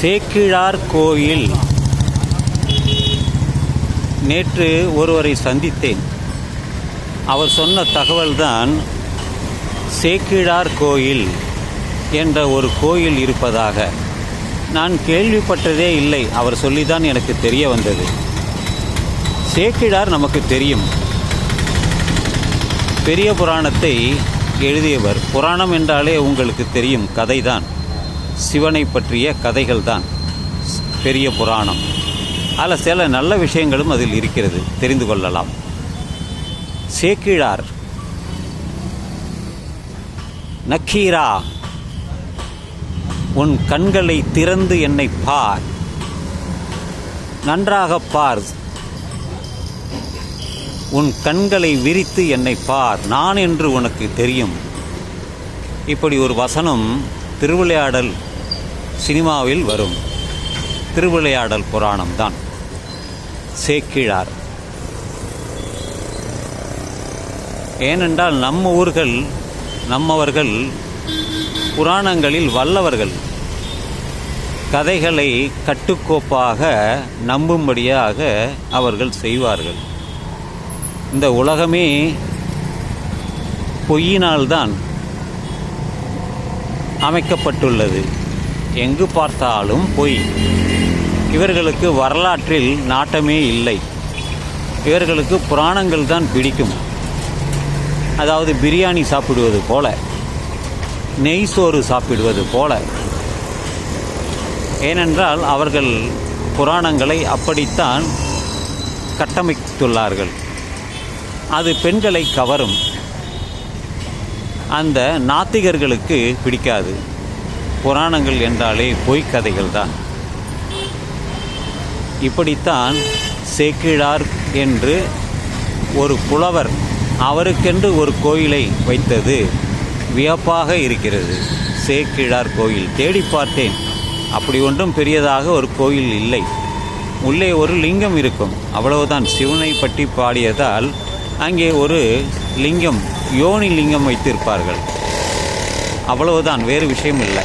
சேக்கிழார் கோயில். நேற்று ஒருவரை சந்தித்தேன். அவர் சொன்ன தகவல்தான் சேக்கிழார் கோயில் என்ற ஒரு கோயில் இருப்பதாக. நான் கேள்விப்பட்டதே இல்லை அவர் சொல்லிதான் எனக்கு தெரிய வந்தது. சேக்கிழார் நமக்கு தெரியும். பெரிய புராணத்தை எழுதியவர். புராணம் என்றாலே உங்களுக்கு தெரியும் கதைதான். சிவனை பற்றிய கதைகள் தான் பெரிய புராணம். அதில் சில நல்ல விஷயங்களும் அதில் இருக்கிறது. தெரிந்து கொள்ளலாம். சேக்கிழார். நக்கீரா. உன் கண்களை திறந்து என்னை பார். நன்றாக பார். உன் கண்களை விரித்து என்னை பார். நான் என்று உனக்கு தெரியும். இப்படி ஒரு வசனம் திருவிளையாடல் சினிமாவில் வரும். திருவிளையாடல் புராணம்தான். சேக்கிழார். ஏனென்றால் நம்ம ஊர்கள் நம்மவர்கள் புராணங்களில் வல்லவர்கள். கதைகளை கட்டுக்கோப்பாக நம்பும்படியாக அவர்கள் செய்வார்கள். இந்த உலகமே பொய்யினால்தான் அமைக்கப்பட்டுள்ளது. எங்கு பார்த்தாலும் பொய். இவர்களுக்கு வரலாற்றில் நாட்டமே இல்லை. இவர்களுக்கு புராணங்கள் தான் பிடிக்கும். அதாவது பிரியாணி சாப்பிடுவது போல நெய் சோறு சாப்பிடுவது போல. ஏனென்றால் அவர்கள் புராணங்களை அப்படித்தான் கட்டமைத்துள்ளார்கள். அது பெண்களை கவரும். அந்த நாத்திகர்களுக்கு பிடிக்காது. புராணங்கள் என்றாலே பொய்க்கதைகள் தான் இப்படித்தான் சேக்கிழார் என்று ஒரு புலவர் அவருக்கென்று ஒரு கோயிலை வைத்தது வியப்பாக இருக்கிறது. சேக்கிழார் கோயில் தேடி பார்த்தேன். அப்படி ஒன்றும் பெரியதாக ஒரு கோயில் இல்லை. உள்ளே ஒரு லிங்கம் இருக்கும். அவ்வளவுதான். சிவனை பற்றி பாடியதால் அங்கே ஒரு லிங்கம் யோனி லிங்கம் வைத்திருப்பார்கள். அவ்வளவுதான் வேறு விஷயம் இல்லை